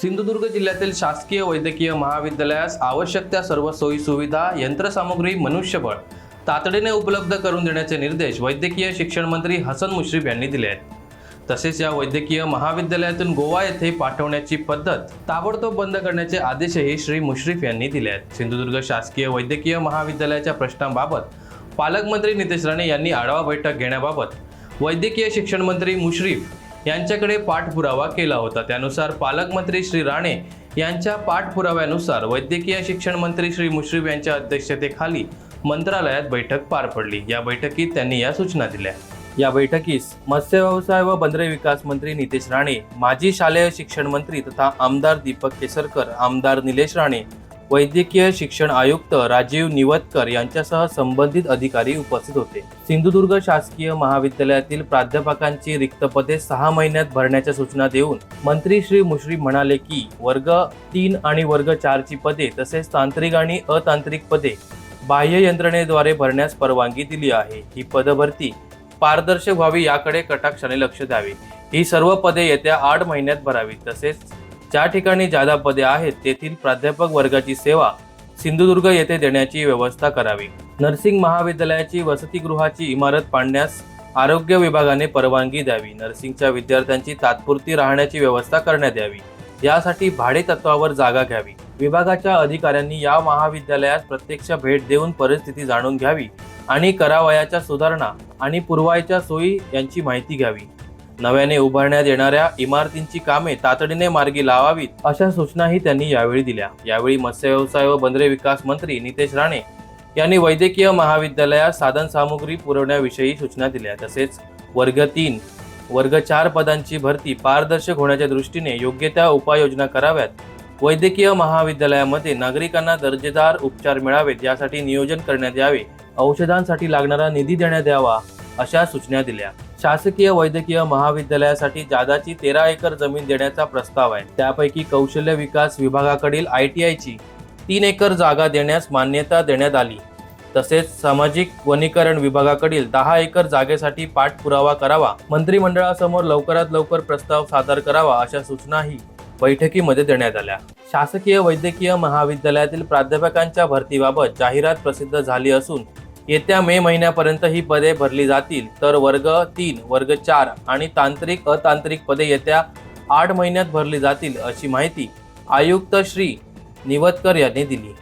सिंधुदुर्ग जिल्ह्यातील शासकीय वैद्यकीय महाविद्यालयास आवश्यक त्या सर्व सोयी सुविधा यंत्रसामुग्री मनुष्यबळ तातडीने उपलब्ध करून देण्याचे निर्देश वैद्यकीय शिक्षण मंत्री हसन मुश्रीफ यांनी दिले आहेत. तसेच या वैद्यकीय महाविद्यालयातून गोवा येथे पाठवण्याची पद्धत ताबडतोब बंद करण्याचे आदेशही श्री मुश्रीफ यांनी दिले आहेत. सिंधुदुर्ग शासकीय वैद्यकीय महाविद्यालयाच्या प्रश्नांबाबत पालकमंत्री नितेश राणे यांनी आढावा बैठक घेण्याबाबत वैद्यकीय शिक्षण मंत्री मुश्रीफ यांच्याकडे पाठपुरावा केला होता. त्यानुसार पालकमंत्री श्री राणे यांच्या पाठपुराव्यानुसार वैद्यकीय शिक्षण मंत्री श्री मुश्रीफ यांच्या अध्यक्षतेखाली मंत्रालयात बैठक पार पडली. या बैठकीत त्यांनी या सूचना दिल्या. या बैठकीस मत्स्य व्यवसाय व बंदरे विकास मंत्री नितेश राणे माजी शालेय शिक्षण मंत्री तथा आमदार दीपक केसरकर आमदार निलेश राणे वैद्यकीय शिक्षण आयुक्त राजीव निवतकर यांच्यासह संबंधित अधिकारी उपस्थित होते. सिंधुदुर्ग शासकीय महाविद्यालयातील प्राध्यापकांची रिक्त पदे सहा महिन्यात भरण्याच्या सूचना देऊन मंत्री श्री मुश्रीफ म्हणाले की वर्ग तीन आणि वर्ग चारची पदे तसेच तांत्रिक आणि अतांत्रिक पदे बाह्य यंत्रणेद्वारे भरण्यास परवानगी दिली आहे. ही पदभरती पारदर्शक व्हावी याकडे कटाक्षाने लक्ष द्यावे. ही सर्व पदे येत्या आठ महिन्यात भरावी तसेच ज्या ठिकाणी जादा पदे आहेत तेथील प्राध्यापक वर्गाची सेवा सिंधुदुर्ग येथे देण्याची व्यवस्था करावी. नर्सिंग महाविद्यालयाची वसतिगृहाची इमारत पाडण्यास आरोग्य विभागाने परवानगी द्यावी. नर्सिंगच्या विद्यार्थ्यांची तात्पुरती राहण्याची व्यवस्था करण्यात यावी. यासाठी भाडे तत्वावर जागा घ्यावी. विभागाच्या अधिकाऱ्यांनी या महाविद्यालयात प्रत्यक्ष भेट देऊन परिस्थिती जाणून घ्यावी आणि करावयाच्या सुधारणा आणि पुरवायच्या सोयी यांची माहिती घ्यावी. नव्याने उभारण्यात येणाऱ्या इमारतींची कामे तातडीने मार्गी लावावीत अशा सूचनाही त्यांनी यावेळी दिल्या. यावेळी मत्स्य व्यवसाय व बंदरे विकास मंत्री नितेश राणे यांनी वैद्यकीय महाविद्यालयात साधन सामुग्री पुरवण्याविषयी सूचना दिल्या. तसेच वर्ग तीन वर्ग चार पदांची भरती पारदर्शक होण्याच्या दृष्टीने योग्य त्या उपाययोजना कराव्यात. वैद्यकीय महाविद्यालयामध्ये नागरिकांना दर्जेदार उपचार मिळावेत यासाठी नियोजन करण्यात यावे औषधांसाठी लागणारा निधी देण्यात यावा अशा सूचना दिल्या. शासकीय वैद्यकीय महाविद्यालयासाठी जादाची तेरा एकर जमीन देण्याचा प्रस्ताव आहे. त्यापैकी कौशल्य विकास विभागाकडील आय टी आयची तीन एकर जागा देण्यास मान्यता देण्यात आली. तसेच सामाजिक वनीकरण विभागाकडील दहा एकर जागेसाठी पाठपुरावा करावा मंत्रिमंडळासमोर लवकरात लवकर प्रस्ताव सादर करावा अशा सूचनाही बैठकीमध्ये देण्यात आल्या. शासकीय वैद्यकीय महाविद्यालयातील प्राध्यापकांच्या भरतीबाबत जाहिरात प्रसिद्ध झाली असून येत्या मे महिन्यापर्यंत ही पदे भरली जातील. तर वर्ग तीन वर्ग चार आणि तांत्रिक अतांत्रिक पदे येत्या आठ महिन्यात भरली जातील अशी माहिती आयुक्त श्री निवतकर यांनी दिली.